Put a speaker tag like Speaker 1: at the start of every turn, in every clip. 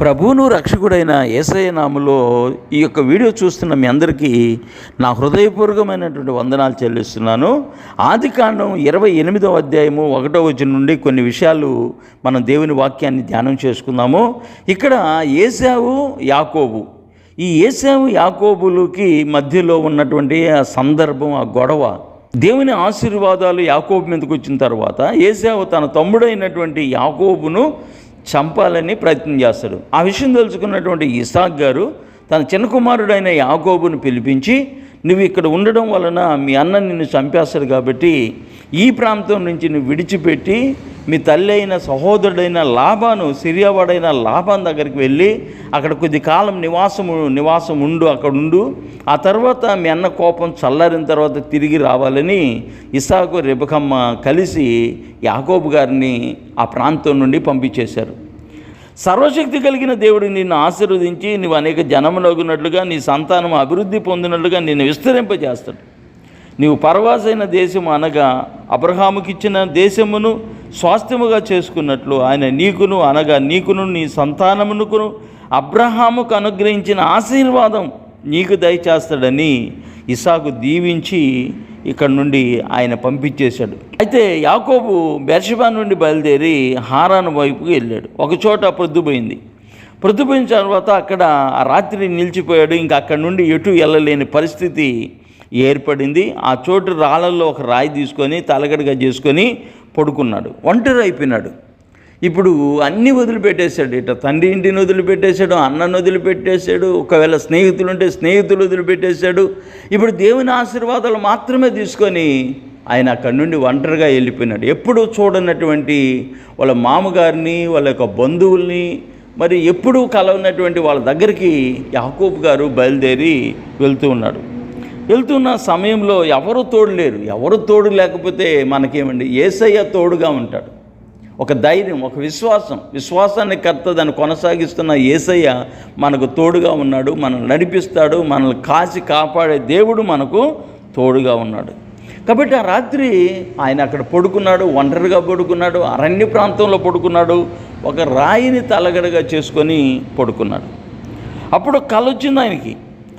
Speaker 1: ప్రభువును రక్షకుడైన ఏసయ్య నామలో ఈ యొక్క వీడియో చూస్తున్న మీ అందరికీ నా హృదయపూర్వకమైనటువంటి వందనాలు చెల్లిస్తున్నాను. ఆది కాండం ఇరవై ఎనిమిదవ అధ్యాయము ఒకటో వచ్చిన నుండి కొన్ని విషయాలు మనం దేవుని వాక్యాన్ని ధ్యానం చేసుకుందాము. ఇక్కడ ఏసావు యాకోబు. ఈ ఏసావు యాకోబులకి మధ్యలో ఉన్నటువంటి ఆ సందర్భం ఆ గొడవ దేవుని ఆశీర్వాదాలు యాకోబు మీదకి వచ్చిన తర్వాత ఏసావు తన తమ్ముడైనటువంటి యాకోబును చంపాలని ప్రయత్నం చేస్తాడు. ఆ విషయం తెలుసుకున్నటువంటి ఇసాక్ గారు తన చిన్న కుమారుడైన యాకోబును పిలిపించి నువ్వు ఇక్కడ ఉండడం వలన మీ అన్న నిన్ను చంపేస్తాడు కాబట్టి ఈ ప్రాంతం నుంచి నువ్వు విడిచిపెట్టి మీ తల్లి అయిన సహోదరుడైన లాభాను సిరియావాడైన లాభాన్ దగ్గరికి వెళ్ళి అక్కడ కొద్ది కాలం నివాసము నివాసం ఉండు అక్కడ ఉండు. ఆ తర్వాత మీ అన్న కోపం చల్లారిన తర్వాత తిరిగి రావాలని ఇసాకు రెబకమ్మ కలిసి యాకోబు గారిని ఆ ప్రాంతం నుండి పంపించేశారు. సర్వశక్తి కలిగిన దేవుడు నిన్ను ఆశీర్వదించి నువ్వు అనేక జనములగునట్లుగా నీ సంతానం అభివృద్ధి పొందినట్లుగా నిన్ను విస్తరింపజేస్తాడు. నీవు పరవాసైన దేశము అనగా అబ్రహాముకిచ్చిన దేశమును స్వాస్థ్యముగా చేసుకున్నట్లు ఆయన నీకును అనగా నీకును నీ సంతానమునకును అబ్రహాముకు అనుగ్రహించిన ఆశీర్వాదం నీకు దయచేస్తాడని ఇసాకు దీవించి ఇక్కడ నుండి ఆయన పంపించేశాడు. అయితే యాకోబు బెర్షబా నుండి బయలుదేరి హారాను వైపుకి వెళ్ళాడు. ఒక చోట ప్రొద్దుపోయింది ప్రొద్దుపోయిన తర్వాత అక్కడ ఆ రాత్రి నిలిచిపోయాడు. ఇంకా అక్కడ నుండి ఎటు వెళ్ళలేని పరిస్థితి ఏర్పడింది. ఆ చోటు రాళ్ళల్లో ఒక రాయి తీసుకొని తలగడగా చేసుకొని పడుకున్నాడు ఒంటరి అయిపోయినాడు. ఇప్పుడు అన్నీ వదిలిపెట్టేశాడు ఇట తండ్రి ఇంటిని వదిలిపెట్టేశాడు అన్నను వదిలిపెట్టేశాడు ఒకవేళ స్నేహితులు ఉంటే స్నేహితులు వదిలిపెట్టేశాడు. ఇప్పుడు దేవుని ఆశీర్వాదాలు మాత్రమే తీసుకొని ఆయన అక్కడి నుండి ఒంటరిగా వెళ్ళిపోయినాడు. ఎప్పుడు చూడనటువంటి వాళ్ళ మామగారిని వాళ్ళ యొక్క బంధువుల్ని మరి ఎప్పుడూ కలవనటువంటి వాళ్ళ దగ్గరికి యాకూబ్ గారు బయలుదేరి వెళ్తూ ఉన్నాడు. వెళ్తున్న సమయంలో ఎవరు తోడు లేరు. ఎవరు తోడు లేకపోతే మనకేమండి? ఏసయ్య తోడుగా ఉంటాడు. ఒక ధైర్యం ఒక విశ్వాసం. విశ్వాసాన్ని కర్త దాన్ని కొనసాగిస్తున్న ఏసయ్య మనకు తోడుగా ఉన్నాడు మనల్ని నడిపిస్తాడు మనల్ని కాచి కాపాడే దేవుడు మనకు తోడుగా ఉన్నాడు. కాబట్టి ఆ రాత్రి ఆయన అక్కడ పడుకున్నాడు ఒంటరిగా పడుకున్నాడు అరణ్య ప్రాంతంలో పడుకున్నాడు ఒక రాయిని తలగడగా చేసుకొని పడుకున్నాడు. అప్పుడు కలొచ్చింది ఆయనకి.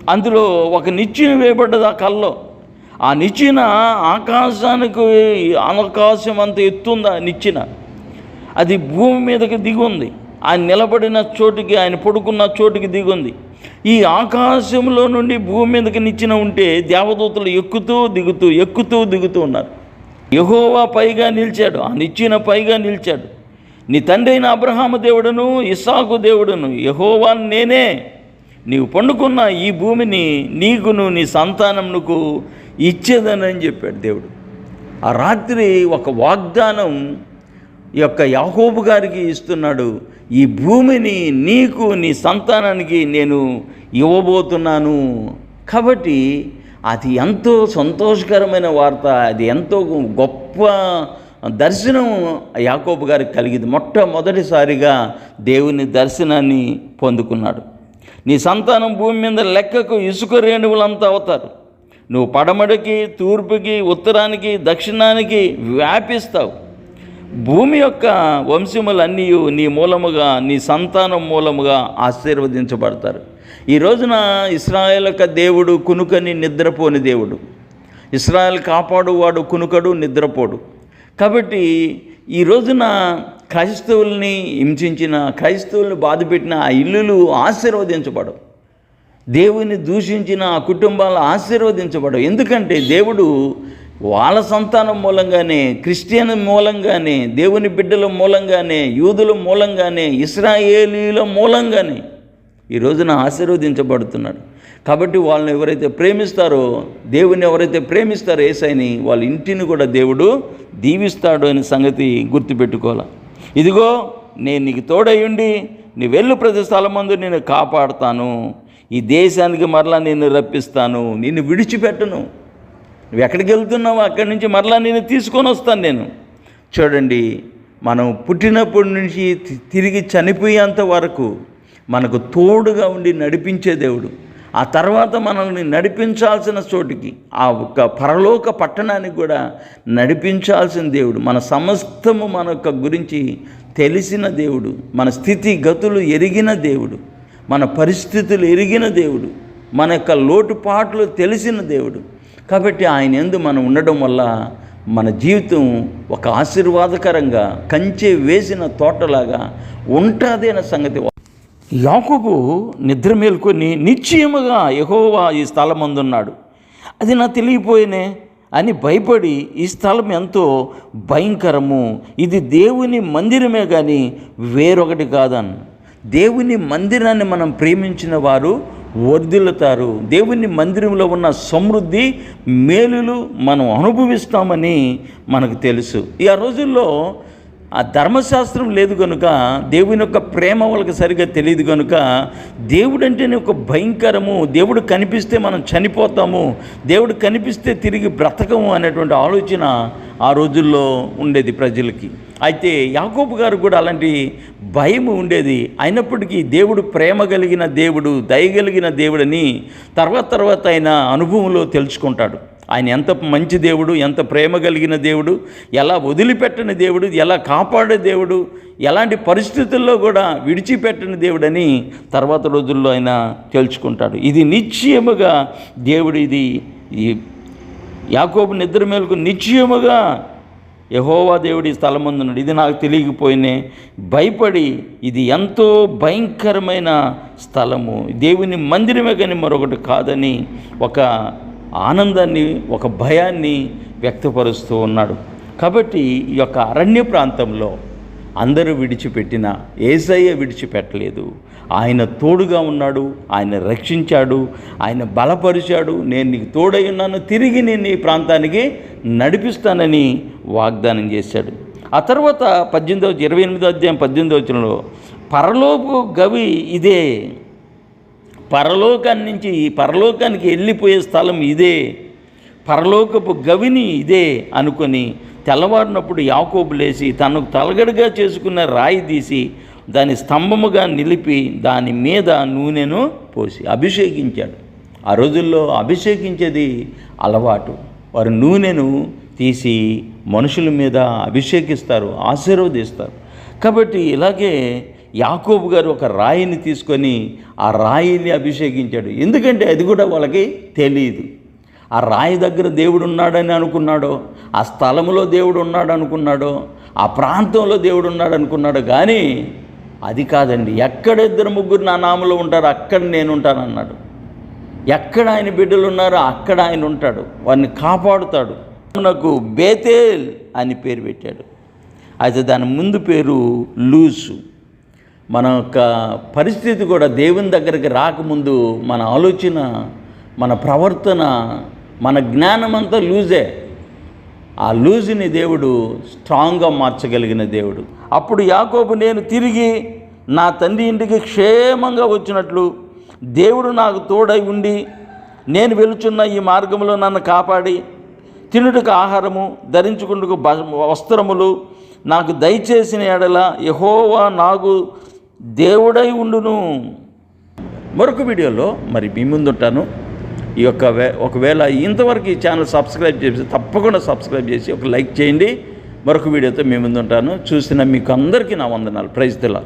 Speaker 1: అందులో ఒక నిచ్చెన వేయబడ్డది ఆ కళ్ళలో ఆ నిచ్చెన ఆకాశానికి ఆకాశం అంత ఎత్తుంది ఆ నిచ్చెన? అది భూమి మీదకి దిగుంది. ఆయన నిలబడిన చోటుకి ఆయన పడుకున్న చోటుకి దిగుంది. ఈ ఆకాశంలో నుండి భూమి మీదకి నిచ్చిన ఉంటే దేవదూతలు ఎక్కుతూ దిగుతూ ఎక్కుతూ దిగుతూ ఉన్నారు. యహోవా పైగా నిలిచాడు. ఆ నిచ్చిన పైగా నిలిచాడు. నీ తండ్రి అయిన అబ్రహాము దేవుడును ఇసాకు దేవుడును యహోవా నేనే. నీవు పండుకున్న ఈ భూమిని నీకును నీ సంతానమునకు ఇచ్చేదనని చెప్పాడు దేవుడు. ఆ రాత్రి ఒక వాగ్దానం ఈ యొక్క యాహోబు గారికి ఇస్తున్నాడు ఈ భూమిని నీకు నీ సంతానానికి నేను ఇవ్వబోతున్నాను. కాబట్టి అది ఎంతో సంతోషకరమైన వార్త అది ఎంతో గొప్ప దర్శనం యాకోబు గారికి కలిగింది. మొట్టమొదటిసారిగా దేవుని దర్శనాన్ని పొందుకున్నాడు. నీ సంతానం భూమి మీద లెక్కకు ఇసుక రేణువులంతా అవుతారు. నువ్వు పడమడికి తూర్పుకి ఉత్తరానికి దక్షిణానికి వ్యాపిస్తావు. భూమి యొక్క వంశములన్నీ నీ మూలముగా నీ సంతానం మూలముగా ఆశీర్వదించబడతారు. ఈ రోజున ఇస్రాయల్ యొక్క దేవుడు కునుకని నిద్రపోని దేవుడు. ఇస్రాయల్ కాపాడువాడు కునుకడు నిద్రపోడు. కాబట్టి ఈ రోజున క్రైస్తవుల్ని హింసించిన క్రైస్తవుల్ని బాధపెట్టిన ఆ ఇల్లులు ఆశీర్వదించబడవు. దేవుని దూషించిన ఆ కుటుంబాలు ఆశీర్వదించబడవు. ఎందుకంటే దేవుడు వాళ్ళ సంతానం మూలంగానే క్రిస్టియన్ మూలంగానే దేవుని బిడ్డల మూలంగానే యూదుల మూలంగానే ఇస్రాయేలీల మూలంగానే ఈ రోజున ఆశీర్వదించబడుతున్నాడు. కాబట్టి వాళ్ళని ఎవరైతే ప్రేమిస్తారో దేవుని ఎవరైతే ప్రేమిస్తారో ఏసైని వాళ్ళ ఇంటిని కూడా దేవుడు దీవిస్తాడు అనే సంగతి గుర్తుపెట్టుకోవాలి? ఇదిగో నేను నీకు తోడయ్యుండి నీ వెళ్ళు ప్రతి స్థలమందు నేను కాపాడుతాను. ఈ దేశానికి మరలా నేను రప్పిస్తాను నిన్ను విడిచిపెట్టను. నువ్వు ఎక్కడికి వెళ్తున్నావు అక్కడి నుంచి మరలా నేను తీసుకొని వస్తాను నేను. చూడండి మనం పుట్టినప్పటి నుంచి తిరిగి చనిపోయేంత వరకు మనకు తోడుగా ఉండి నడిపించే దేవుడు. ఆ తర్వాత మనల్ని నడిపించాల్సిన చోటికి ఆ ఒక్క పరలోక పట్టణానికి కూడా నడిపించాల్సిన దేవుడు మన సమస్తము మన యొక్క గురించి తెలిసిన దేవుడు మన స్థితి గతులు ఎరిగిన దేవుడు మన పరిస్థితులు ఎరిగిన దేవుడు మన యొక్క లోటుపాట్లు తెలిసిన దేవుడు. కాబట్టి ఆయన ఎందు మనం ఉండడం వల్ల మన జీవితం ఒక ఆశీర్వాదకరంగా కంచె వేసిన తోటలాగా ఉంటుంది అనే సంగతి యాకోబు నిద్ర మేల్కొని నిశ్చయముగా యహోవా ఈ స్థలం అందున్నాడు అది నా తెలియపోయినే అని భయపడి ఈ స్థలం ఎంతో భయంకరము. ఇది దేవుని మందిరమే కానీ వేరొకటి కాదని. దేవుని మందిరాన్ని మనం ప్రేమించిన వారు వర్ధిల్లుతారు. దేవుని మందిరంలో ఉన్న సమృద్ధి మేలులు మనం అనుభవిస్తామని మనకు తెలుసు. ఈ ఆ రోజుల్లో ఆ ధర్మశాస్త్రం లేదు కనుక దేవుని యొక్క ప్రేమ వాళ్ళకి సరిగ్గా తెలియదు కనుక దేవుడు అంటేనే ఒక భయంకరము దేవుడు కనిపిస్తే మనం చనిపోతాము దేవుడు కనిపిస్తే తిరిగి బ్రతకము అనేటువంటి ఆలోచన ఆ రోజుల్లో ఉండేది ప్రజలకి. అయితే యాకోబు గారు కూడా అలాంటి భయం ఉండేది. అయినప్పటికీ దేవుడు ప్రేమ కలిగిన దేవుడు దయగలిగిన దేవుడని తర్వాత తర్వాత ఆయన అనుభవంలో తెలుసుకుంటాడు. ఆయన ఎంత మంచి దేవుడు ఎంత ప్రేమ కలిగిన దేవుడు ఎలా వదిలిపెట్టని దేవుడు ఎలా కాపాడే దేవుడు ఎలాంటి పరిస్థితుల్లో కూడా విడిచిపెట్టని దేవుడని తర్వాత రోజుల్లో ఆయన తెలుసుకుంటాడు ఇది నిశ్చయముగా దేవుడు ఇది ఈ యాకోబు నిద్ర మేలకు నిశ్చయముగా యహోవా దేవుడి స్థలం ముందున్నాడు ఇది నాకు తెలియకపోయినే భయపడి ఇది ఎంతో భయంకరమైన స్థలము. దేవుని మందిరమే కానీ మరొకటి కాదని ఒక ఆనందాన్ని ఒక భయాన్ని వ్యక్తపరుస్తూ ఉన్నాడు. కాబట్టి ఈ యొక్క అరణ్య ప్రాంతంలో అందరూ విడిచిపెట్టిన ఏసయ్య విడిచిపెట్టలేదు. ఆయన తోడుగా ఉన్నాడు ఆయన రక్షించాడు ఆయన బలపరిచాడు. నేను నీకు తోడై ఉన్నాను తిరిగి నేను ఈ ప్రాంతానికి నడిపిస్తానని వాగ్దానం చేశాడు. ఆ తర్వాత పద్దెనిమిదవ ఇరవై ఎనిమిదో అధ్యాయం పద్దెనిమిదవ వచ్చినలో పరలోపు గవి ఇదే. పరలోకం నుంచి ఈ పరలోకానికి వెళ్ళిపోయే స్థలం ఇదే. పరలోకపు గవిని ఇదే అనుకొని తెల్లవారినప్పుడు యాకోబు లేచి తనకు తలగడగా చేసుకున్న రాయి తీసి దాని స్తంభముగా నిలిపి దాని మీద నూనెను పోసి అభిషేకించాడు. ఆ రోజుల్లో అభిషేకించేది అలవాటు. వారు నూనెను తీసి మనుషుల మీద అభిషేకిస్తారు ఆశీర్వదిస్తారు. కాబట్టి ఇలాగే యాకోబు గారు ఒక రాయిని తీసుకొని ఆ రాయిని అభిషేకించాడు. ఎందుకంటే అది కూడా వాళ్ళకి తెలియదు ఆ రాయి దగ్గర దేవుడు ఉన్నాడని అనుకున్నాడో ఆ స్థలంలో దేవుడు ఉన్నాడు అనుకున్నాడో ఆ ప్రాంతంలో దేవుడు ఉన్నాడు అనుకున్నాడు కానీ అది కాదండి. ఎక్కడ ఇద్దరు ముగ్గురు నా నామలో ఉంటారు అక్కడ నేను ఉంటానన్నాడు. ఎక్కడ ఆయన బిడ్డలు ఉన్నారో అక్కడ ఆయన ఉంటాడు. వారిని కాపాడుతాడు. నాకు బేతేల్ అని పేరు పెట్టాడు. అయితే దాని ముందు పేరు లూసు. మన యొక్క పరిస్థితి కూడా దేవుని దగ్గరికి రాకముందు మన ఆలోచన మన ప్రవర్తన మన జ్ఞానం అంతా లూజే. ఆ లూజుని దేవుడు స్ట్రాంగ్గా మార్చగలిగిన దేవుడు. అప్పుడు యాకోబు నేను తిరిగి నా తండ్రి ఇంటికి క్షేమంగా వచ్చినట్లు దేవుడు నాకు తోడై ఉండి నేను వెలుచున్న ఈ మార్గంలో నన్ను కాపాడి తినుటకు ఆహారము ధరించుకుంటకు వస్త్రములు నాకు దయచేసిన ఎడల యహోవా నాకు దేవుడై ఉండును. మరొక వీడియోలో మరి మీ ముందుంటాను ఈ యొక్క వే ఒకవేళ ఇంతవరకు ఈ ఛానల్ సబ్స్క్రైబ్ చేసి తప్పకుండా సబ్స్క్రైబ్ చేసి ఒక లైక్ చేయండి. మరొక వీడియోతో మీ ముందుంటాను చూసిన మీకు అందరికీ నా వందనాలు. ప్రైజ్ తెలా